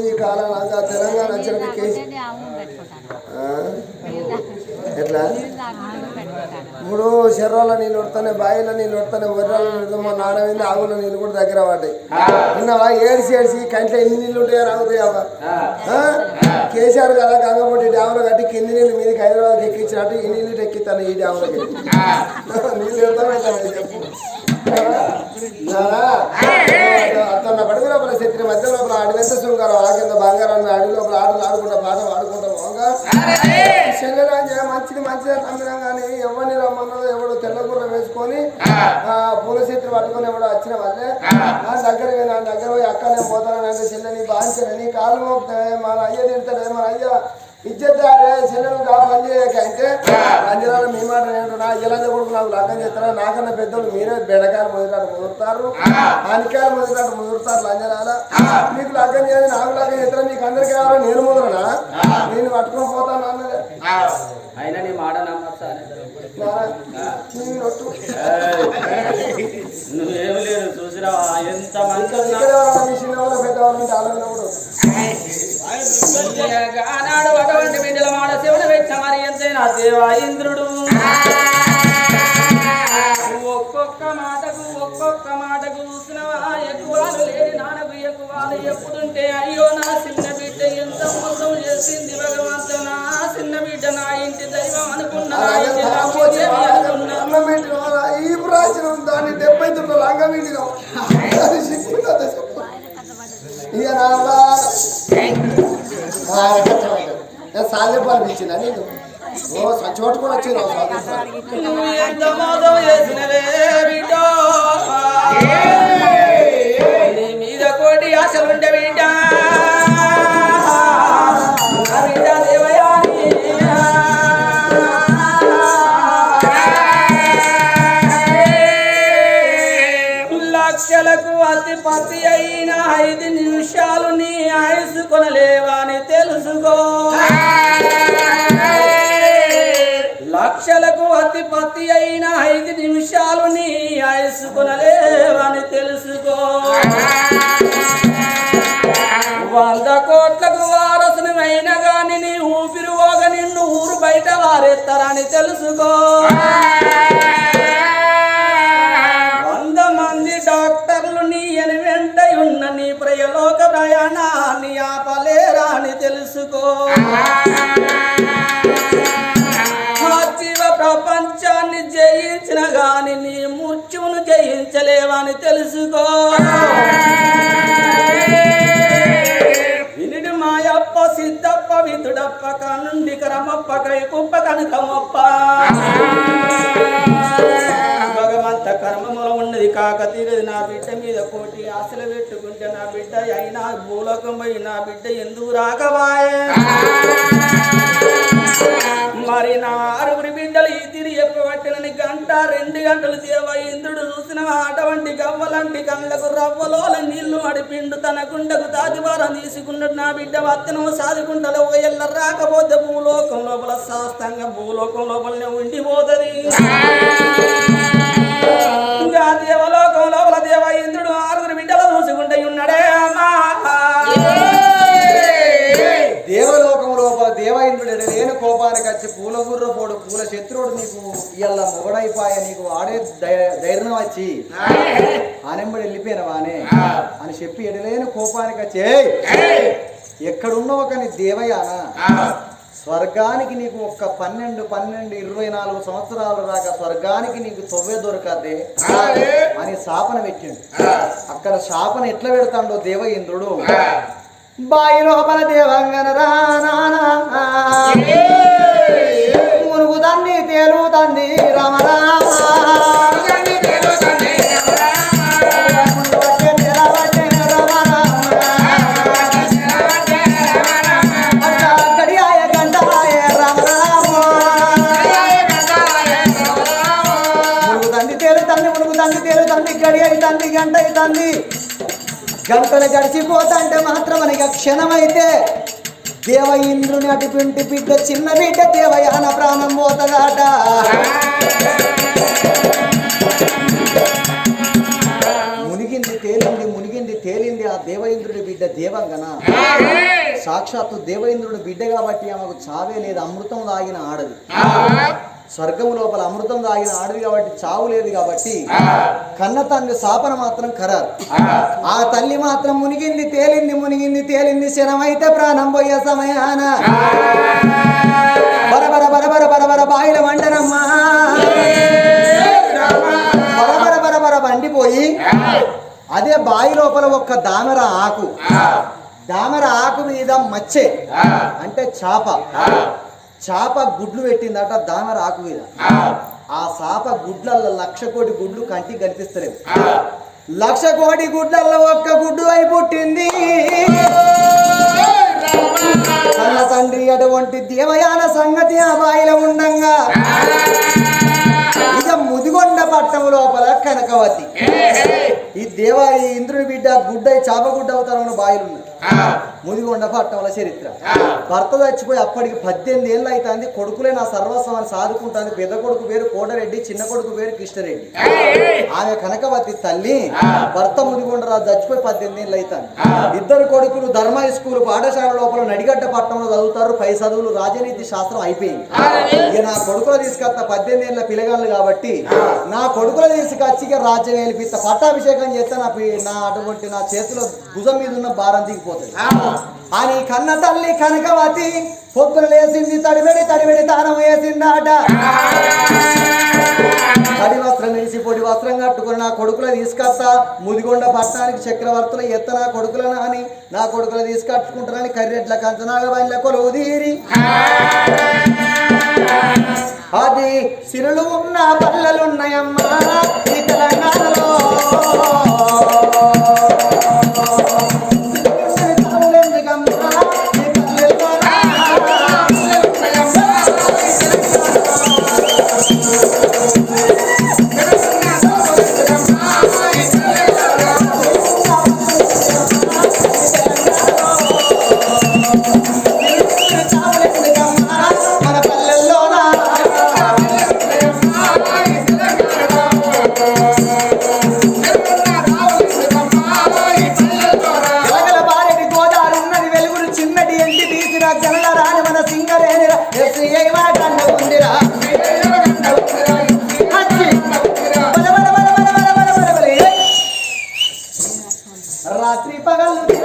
ఈ కాలం తెలంగాణ వచ్చిన కేసు? ఎట్లా? ఇప్పుడు శర్రాల నీళ్ళు ఉడతానే బాయిల నీళ్ళు ఉడతానే వర్రాల నీళ్ళు మా నాడమైంది ఆవుల నీళ్ళు కూడా దగ్గర పడ్డాయి. విన్నావా? ఏడిసి ఏడిసి కంట్లో ఎన్ని నీళ్ళు ఉంటాయో రావుతాయవా కేసీఆర్ కదా గంగపొట్టి డ్యాములు కట్టి కింది నీళ్ళు మీదకి హైదరాబాద్కి ఎక్కించినట్టు ఈ నీళ్ళు ఎక్కిస్తాను ఈ డ్యాములకి. నీళ్ళు ఎంత చెప్పు. అతన్న పడుగు లోపల శత్రి మధ్య లోపల అడివెంత శృంగారం ఆ కింద బంగారాన్ని ఆడి లోపల ఆటలు ఆడుకుంటా పాట పాడుకుంటా పోగా మంచిది మంచిది నమ్మినాం కానీ ఎవరిని రమ్మన్నదో ఎవడు తెల్లగుర్ర వేసుకొని పూల చెట్లు పట్టుకొని ఎవడో వచ్చిన వాళ్ళే నా దగ్గర పోయి, నా దగ్గర పోయి అక్కనే పోతానని పోతానంటే చెల్లె నీ బాధించని కాలు మోపుతానే మన అయ్య తింటాడే మన అయ్య ఇచ్చేద్దారే చెల్లెలు కా పని చేయక అంటే అంజనాల మీ మాట నేను నా ఇలాంటి కొడుకు నాకు లగ్గం చేస్తారా? నాకన్నా పెద్దోళ్ళు మీరే బెడకాయలు మొదలాడు ముదురుతారు. ఆనికాయలు మొదలాడు ముదురుతారు లంజనాల. మీకు లగ్గం చేయాలి నాకు లగ్గం చేస్తారా? మీకు అందరికీ కావాలో నేను ముదరనా నేను పట్టుకొని పోతాను అన్నదే. అయినా నీ మాట. నువ్వేమి లేదు చూసిరావా ఎంత మంది ఉన్నా ఇక్కడ ఎవరైనా మీ చిన్నవాళ్ళు పెద్దవాళ్ళు ఆలోచనప్పుడు ఆనాడు అటువంటి బిడ్డల మాట శివుని వెచ్చ మరి ఎంతైనా దేవా ఇంద్రుడు. ఒక్కొక్క మాటకు ఒక్కొక్క మాటకు చూసినవా? ఎక్కువాలు లేని నాన్నకు ఎక్కువాలు ఎప్పుడుంటే అయ్యో నా చిన్న బిడ్డ ఎంత మోసం చేసింది భగవంతు నా చిన్న బిడ్డ నా ఇంటి దైవం అనుకున్నా ఈ ప్రాచీనం దాన్ని డెబ్బై తొమ్మిది లంగం పెట్టిన అది సిగ్గుందా చెప్పు ఇక నా సాల్యపాలు నేను? ఓ చోటుకొని వచ్చిన నువ్వు అతిపతి అయిన ఐదు నిమిషాలు నీ ఆయుసు తెలుసుకో. వంద కోట్లకు వారసునమైన గాని నీ ఊపిరి పోగ నిన్ను ఊరు బయట వారెత్తారని తెలుసుకో. వంద మంది డాక్టర్లు నీ అని వెంట ఉన్న నీ ప్రయలోక ప్రయాణాన్ని ఆపలేరా అని తెలుసుకో. తెలుసుకో వినిడి మాయప్ప సిద్ధప్ప విధుడప్ప కనుండి కరమప్ప కై కుప్ప కనకమప్ప భగవంత కర్మముల ఉన్నది కాక తీరది నా బిడ్డ మీద కోటి ఆశలు పెట్టుకుంటే నా బిడ్డ అయినా భూలోకం పోయి నా బిడ్డ ఎందుకు రాకవాయే మరి నా ఆరుగురి బిడ్డలు ఈ తిరిగి గంట రెండు గంటలు సేవ ఇంద్రుడు చూసిన అటువంటి గవ్వలంటి కళ్ళకు రవ్వలోల నీళ్ళు అడిపిండు తన గుండెకు తాతివారం తీసుకున్నట్టు నా బిడ్డ వత్తనం సాదుకుంటలో ఓ ఎల్ల రాకపోతే భూలోకం లోపల శాస్త్రంగా భూలోకం లోపలనే ఉండిపోతుంది. కోపానికి వచ్చి పూల గుర్ర పోడు పూల శత్రువుడు నీకు ఇవాళ మొగడైపాయ నీకు ఆడే ధైర్యం వచ్చి ఆనెంబడి వెళ్ళిపోయినవానే అని చెప్పి ఎడలేని కోపానికి వచ్చి "ఏయ్, ఎక్కడున్నావు కానీ దేవయానా? స్వర్గానికి నీకు ఒక్క పన్నెండు పన్నెండు ఇరవై నాలుగు సంవత్సరాలు దాకా స్వర్గానికి నీకు తొవ్వే దొరకదే అని శాపన పెట్టిండు. అక్కడ శాపన ఎట్లా పెడతాడో దేవ ఇంద్రుడు బాయి లోపల దేవంగన రానా తండ్రి తేలు తండ్రి గంట తండ్రి గంటలు గడిచిపోతాంటే మాత్రం మనకి క్షణమైతే దేవ ఇంద్రుని అటుపింటి బిడ్డ చిన్న బిడ్డ దేవయాన ప్రాణం పోతదాట మునిగింది తేలింది మునిగింది తేలింది ఆ దేవేంద్రుడి బిడ్డ దేవంగన. సాక్షాత్తు దేవేంద్రుడి బిడ్డ కాబట్టి ఆమెకు చావే లేదు అమృతం తాగిన ఆడది. స్వర్గము లోపల అమృతం తాగిన ఆడది కాబట్టి చావు లేదు కాబట్టి కన్న తండ్రి శాపన మాత్రం ఖరారు. ఆ. తల్లి మాత్రం మునిగింది తేలింది మునిగింది తేలింది శనమైతే ప్రాణం పోయే సమయాన. బరబర బరబర బరబర బాయిల వండనమ్మా. బరబర బరబర వండిపోయి అదే బాయి లోపల ఒక్క దామెర ఆకు. దామెర ఆకు మీద మచ్చే అంటే చాప. చాప గుడ్లు పెట్టిందట దామెర ఆకు మీద. ఆ. చాప గుడ్లల్లో లక్ష కోటి గుడ్లు కంటికి కనిపిస్తలేవు లక్ష కోటి గుడ్లల్లో ఒక్క గుడ్డు అయి పుట్టింది. కన్న తండ్రి అటువంటి దేవయాన సంగతి ఆ బాయిలో ఉండంగా. ఇక ముదిగొండ పట్టం లోపల కనకవతి. ఈ దేవ ఈ ఇంద్రుని బిడ్డ గుడ్డ చాపగుడ్డ అవతారంలో బాయిలు ఉన్నాయి ముదిగొండ పట్టంలో చరిత్ర. భర్త చచ్చిపోయి అప్పటికి పద్దెనిమిది ఏళ్ళు అవుతుంది కొడుకులే నా సర్వస్వాన్ని సాదుకుంటాను పెద్ద కొడుకు పేరు కోటరెడ్డి చిన్న కొడుకు పేరు కృష్ణరెడ్డి. ఆమె కనకవతి తల్లి భర్త ముదిగొండరాజు చచ్చిపోయి పద్దెనిమిది ఏళ్ళు అవుతాను ఇద్దరు కొడుకులు ధర్మ స్కూల్ పాఠశాల లోపల నడిగడ్డ పట్టణంలో చదువుతారు. పై చదువులు రాజనీతి శాస్త్రం అయిపోయింది. ఇక నా కొడుకులు తీసుకొస్తా పద్దెనిమిది ఏళ్ళ పిల్లగాళ్ళు కాబట్టి నా కొడుకులు తీసుకొచ్చి రాజ్యం వెళ్ళిపిస్తా పట్టాభిషేకం చేస్తే నా నా అటువంటి నా చేతిలో భుజం మీద ఉన్న భారం దిగిపోతుంది అని కన్న తల్లి కనకవతి పొద్దున లేసింది తడిబెడి తడిబెడి తానం వేసిందాట. తడి వస్త్రం వేసి పొడి వస్త్రం కట్టుకుని నా కొడుకులు తీసుకొస్తా. ముదిగొండ పట్టణానికి చక్రవర్తుల ఎత్త నా కొడుకులను అని నా కొడుకులు తీసుకట్టుకుంటానని కర్రెడ్ల కంచనాగ బండ్ల కొలువు తీరి. అది సిరులు ఉన్న పల్లెలున్నాయమ్మా ఈ తెలంగాణలో. రాత్రి పగలు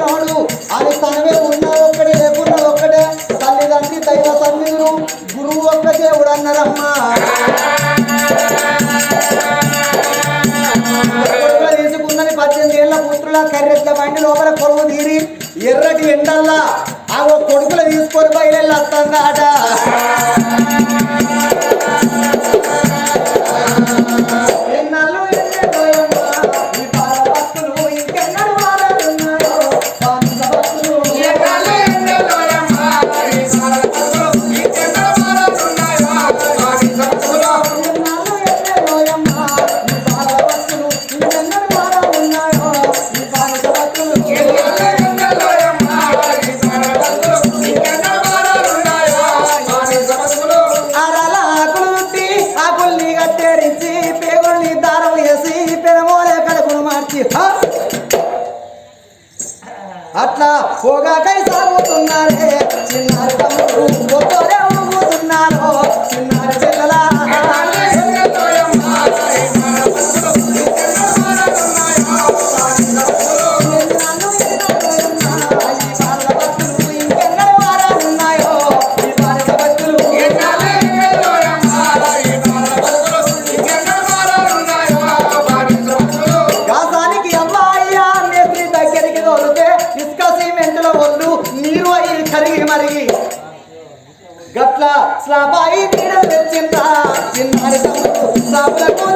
రాడు పెట్టినవాడు అని తనవే ఉన్న ఒక్కడే లేకున్న ఒక్కటే తల్లిదండ్రి దైవ సన్నిధులు గురువు ఒక్క దేవుడు అన్నారమ్మా. తీసుకుందని పద్దెనిమిది ఏళ్ళ పుత్రుల కర్రెట్ల బండి లోపల కొలువు తీరి ఎర్రటి ఎండల్లా ఆ కొడుకులు తీసుకొని బయలు వస్తుందాట పోగాకై సాగుతున్నారే చిన్నారు తమ్ముడు ఒక్కరే ఊగుతున్నారు చిన్నారు గట్ల స్లాబాయి నీడలు తెచ్చిందా చిన్నారి తమ్ముడు స్లాబులకు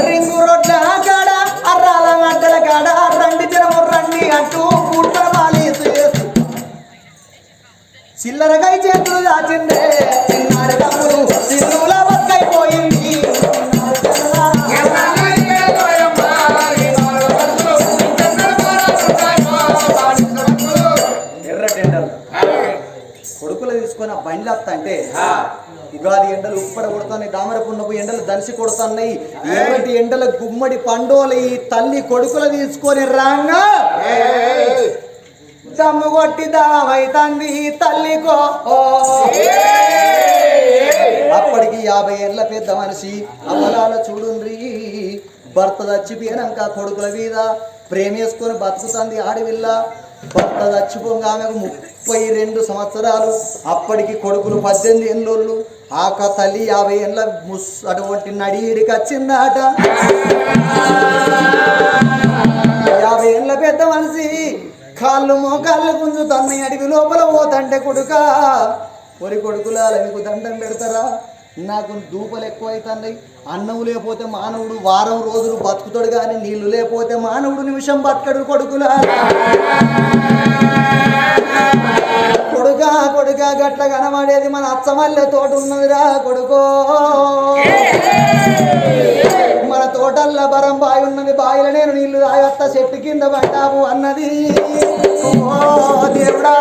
రింగు రోడ్ల కాడ అర్రాల కాడ రండి జనము రండి అంటూ కూట్ల చిల్లరగా చేతులు దాచిందే. వస్తా అంటే ఉగాది ఎండలు ఉప్పడ కొడుతున్నాయి దామర పున్నపు ఎండలు దంచి కొడుతున్నాయి. ఎర్రటి ఎండల గుమ్మడి పండోలు ఈ తల్లి కొడుకులు తీసుకొని రాంగా? దమ్ము కొట్టి దావైతంది ఈ తల్లికో అప్పటికి యాభై ఏళ్ళ పెద్ద మనిషి అమలాల చూడుండ్రి. భర్త చచ్చిపోయాక కొడుకుల మీద ప్రేమేసుకొని బతుకుతుంది ఆడవిల్ల. భర్త చచ్చిపోగా ఆమెకు ముప్పై రెండు సంవత్సరాలు. అప్పటికి కొడుకులు పద్దెనిమిది ఏళ్ళోళ్ళు. ఆక తల్లి యాభై ఏళ్ళ ముస్ అటువంటి నడిడికి వచ్చిందాట. యాభై ఏళ్ళ పెద్ద మనిషి కాళ్ళు మోకాళ్ళు గుంజుతన్నాయి అడిగి లోపల పోతంటే కొడుక. ఒరి కొడుకులాల మీకు దండం పెడతారా? నాకు దూపలు ఎక్కువ అవుతున్నాయి అన్నం లేకపోతే మానవుడు వారం రోజులు బతుకుతాడు కానీ నీళ్ళు లేకపోతే మానవుడు నిమిషం బతకడు కొడుకులా. కొడుకా కొడుకా గట్ల కనబడేది మన అచ్చమల్లె తోట ఉన్నదిరా కొడుకో. మన తోటల్లో బరం బావి ఉన్నది బావిలో నేను నీళ్ళు రాయొత్త చెట్టు కింద పడ్డాము అన్నది. ఓ దేవుడా.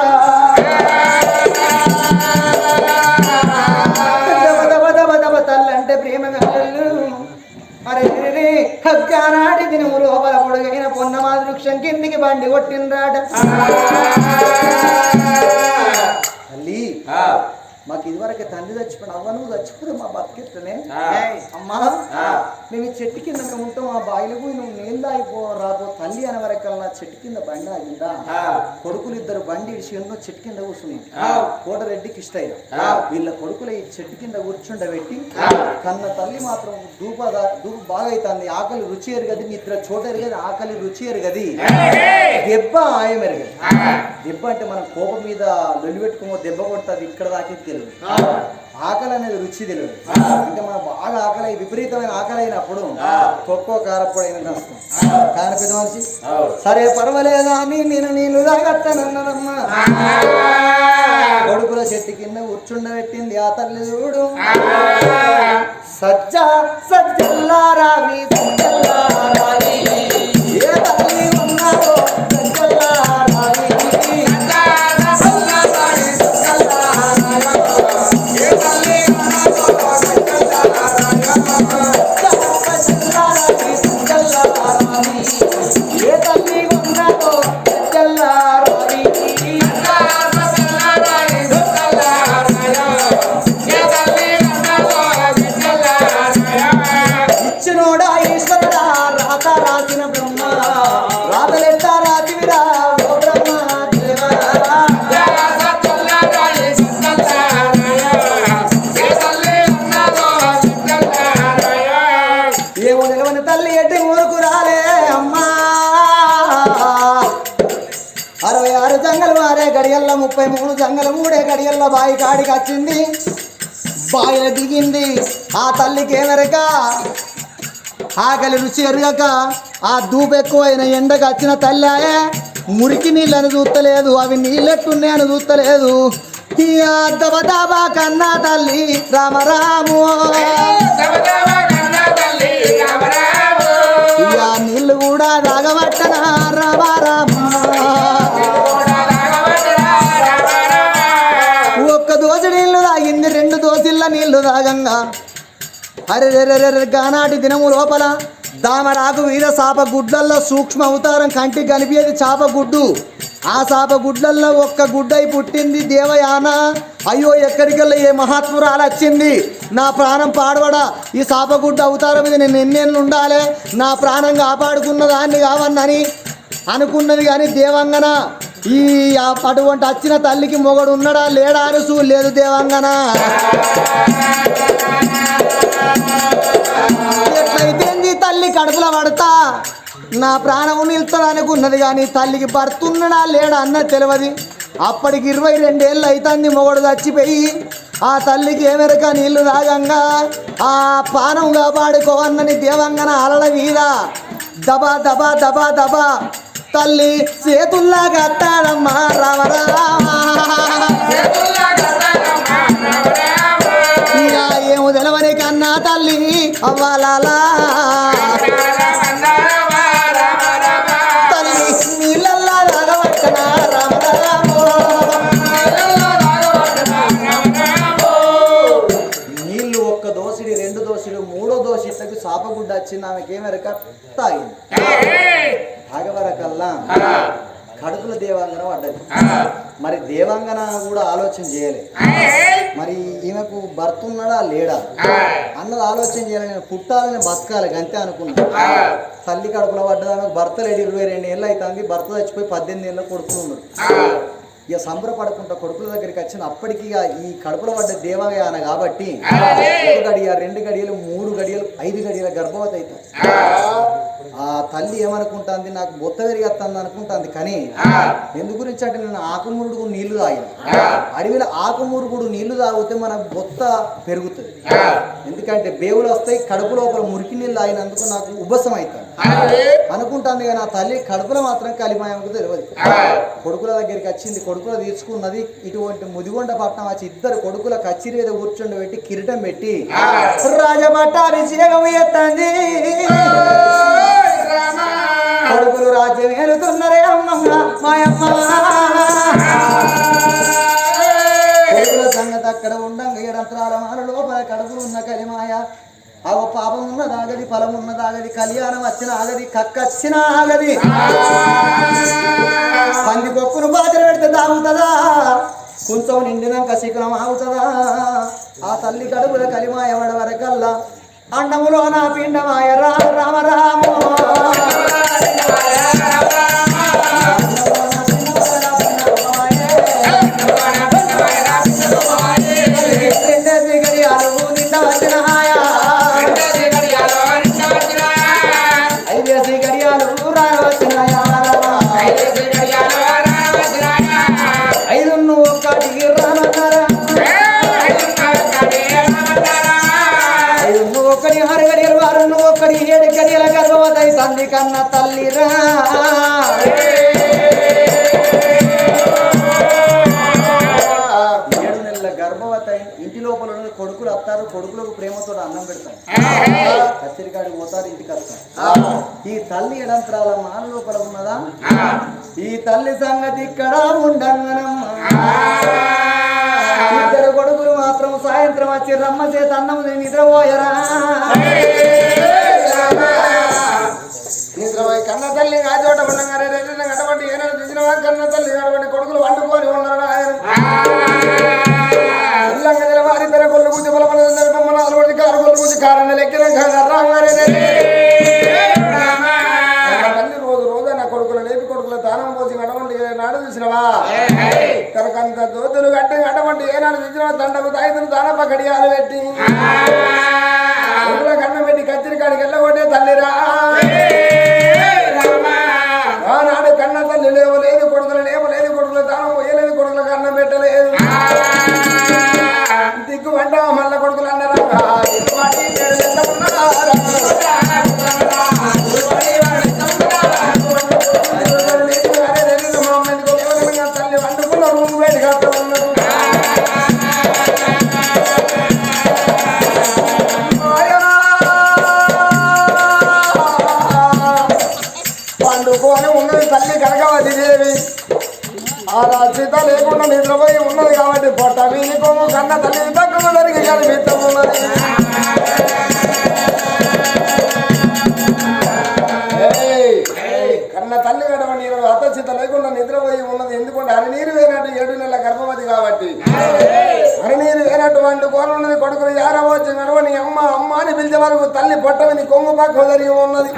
హగ్గానాడి దినము లోపల పొడుగైన పొన్నమా వృక్షం కిందికి బండి కొట్టిండ్రాట. తల్లి మాకు ఇదివరకు తండ్రి చచ్చిపోయిన అవ్వ నువ్వు చచ్చిపోతే మా బతికెత్తనే అమ్మా. మేము ఈ చెట్టు కింద మేము ఉంటాం ఆ బాయిలో పోయి నువ్వు నీళ్ళు తాగిపో రాబో తల్లి అనే వరకల్లా చెట్టు కింద బండి ఆగిందా? కొడుకులు ఇద్దరు బండి ఎన్నో చెట్టు కింద కూర్చుని. కోటరెడ్డికి ఇష్టయ్య వీళ్ళ కొడుకులు ఈ చెట్టు కింద కూర్చుండబెట్టి కన్న తల్లి మాత్రం దూప దూపు బాగా అవుతుంది ఆకలి రుచి ఎరగది నిద్ర చోట ఎరగది ఆకలి రుచి ఎరగది. దెబ్బ ఆయం ఎరగది. దెబ్బ అంటే మనం కోపం మీద లొల్లి పెట్టుకోమో దెబ్బ కొడుతుంది ఇక్కడ దాకే తెలియదు. ఆకలి అనేది రుచి తెలియదు. అంటే మనం బాగా ఆకలి విపరీతమైన ఆకలి అయినప్పుడు తొక్కో కారప్పుడు అయిన నష్టం కానీ పెద్ద మనిషి సరే పర్వాలేదా అని నేను నీళ్ళు తాగత్తానన్నదమ్మా కొడుకుల చెట్టు కింద కూర్చుండబెట్టింది ఆ తల్లి చూడు. సజ్జ సజ్జల్లారావి సజ్జల్లారావి ముప్పై మూడు జంగలు మూడే గడియల్ల బాయి కాడికి వచ్చింది. బాయిల దిగింది. ఆ తల్లికి ఏమెరక ఆకలి రుచి ఎరగక ఆ దూపెక్కువైన ఎండకు వచ్చిన తల్లాయే మురికి నీళ్ళని చూస్తలేదు అవి నీళ్ళెట్టున్నాయని చూస్తలేదు ఈ దబ దబా కన్నా తల్లి రామరాము అరే గానాటి దినము లోపల దామరాకు వీర సాప గుడ్లల్లో సూక్ష్మ అవతారం కంటికి కనిపించేది చాప గుడ్డు. ఆ సాప గుడ్లల్లో ఒక్క గుడ్డై పుట్టింది దేవయాన. అయ్యో ఎక్కడికెళ్ళి ఏ మహాత్మురాలు వచ్చింది? నా ప్రాణం పాడవడా? ఈ చాప అవతారం మీద నేను ఎన్నేళ్ళు ఉండాలి? నా ప్రాణం కాపాడుకున్న దాన్ని కావన్నని అనుకున్నది కానీ దేవంగన? ఈ అటువంటి వచ్చిన తల్లికి మొగడు ఉన్నాడా లేడా? అరుసు? లేదు దేవంగన? పడతా. నా ప్రాణం నిలుతుంది కానీ తల్లికి భర్తున్నాడా లేడా అన్న తెలియదు. అప్పటికి ఇరవై రెండేళ్ళు అవుతుంది మొగడు చచ్చిపోయి. ఆ తల్లికి ఏమెరక నీళ్ళు రాగంగా ఆ పానం కాపాడుకోవన్నని దేవంగన అలల మీద. దబా దబా దబా దబా. తల్లి చేతుల్లా కట్టాడమ్మా రామరామ వచ్చింది ఆమెకి ఆమెకేమెరక తాగింది. తాగవరకల్లా కడుపుల దేవాంగన పడ్డది మరి దేవాంగన కూడా ఆలోచన చేయలేదు మరి ఈమెకు భర్త ఉన్నాడా లేడా? అన్నది ఆలోచన చేయాలి. నేను పుట్టాలని బతకాలి అంతే అనుకున్నా. తల్లి కడుపులో పడ్డది ఆమెకు భర్త లేడు. ఇరవై రెండు ఏళ్ళు అవుతుంది. భర్త చచ్చిపోయి పద్దెనిమిది ఏళ్ళ కొడుకులు ఉన్నాడు ఇక సంబరపడుకుంటా కొడుకుల దగ్గరికి వచ్చిన అప్పటికి ఈ కడుపులో పడ్డ దేవయాన కాబట్టి ఒక గడియ రెండు గడియలు మూడు గడియలు ఐదు గడియల గర్భవతి అవుతుంది ఆ! తల్లి ఏమనుకుంటుంది? నాకు బొత్త పెరిగేస్తుంది అనుకుంటుంది కానీ ఎందు గురించి అంటే నేను ఆకుమురుగుడు నీళ్ళు తాగిన. అడవిలో ఆకుమురుగుడు నీళ్ళు తాగితే మన బొత్త పెరుగుతుంది. ఎందుకంటే బేవులు వస్తాయి కడుపు లోపల మురికి నీళ్ళు తాగినందుకు నాకు ఉబ్బసం అవుతుంది అనుకుంటుంది కానీ ఆ తల్లి కడుపులో మాత్రం కలిమాయకు తెలియదు కొడుకుల దగ్గరికి వచ్చింది కొడుకుల తీసుకున్నది ఇటువంటి ముదిగొండ పట్నం వచ్చి ఇద్దరు కొడుకుల కచ్చిరి మీద కూర్చొని పెట్టి కిరీటం పెట్టి ఎత్తంది కొడుకులు రాజ్యం ఏలుతున్నరే అమ్మమ్మ మాయమ్మ. కొడుకుల సంగతి అక్కడ ఉండంగా ఏడంతరాల మాల లోపల కడుపులు ఉన్న కలిమాయ. అవ పాపం ఉన్నదాగది ఫలం ఉన్నదాగది కళ్యాణం వచ్చిన ఆగది కక్కచ్చిన ఆగది పంది గొప్పను బాధలు పెడితే తాగుతుందా? కొంచెం నిండినాక శిఖరం ఆగుతుందా? ఆ తల్లి కడుపుల కలిమాయ వడ వరకల్లా అండములో నా పిండమాయ రామ రామ రామ. ఒక్కడి ఆరు గడియలు వారు నువ్వు ఒక్కడి ఏడు గడియల గర్భవతి తల్లి కన్న తల్లిరా. ఏడు నెలల గర్భవతి ఇంటి లోపల ఉన్న కొడుకులు వస్తారు కొడుకులకు ప్రేమతో అన్నం పెడతారు. కత్తిరికాడికి పోతారు ఇంటికి వస్తారు. ఈ తల్లి ఎడంతరాల మాన లోపల ఉన్నదా? ఈ తల్లి సంగతి ఇక్కడ ఉండంగనమ్మా. సాయంత్రం వచ్చి రమ్మ చేత అన్నం నేను నిద్రపోయరా? నిద్రపోయి కన్న తల్లి ఆ ఉండగానే రెండు గడపట్టి ఏనాడు చూసిన కన్న తల్లి గడపట్టి కొడుకులు వండుకొని ఉన్నాడు ఆయన ఆ రాచిత లేకుండా నిద్రపోయి ఉన్నది కాబట్టి పొట్ట వీనికోము కన్న తల్లి వరకు తల్లి పొట్టమని కొంగు పక్క జరిగి ఉన్నది.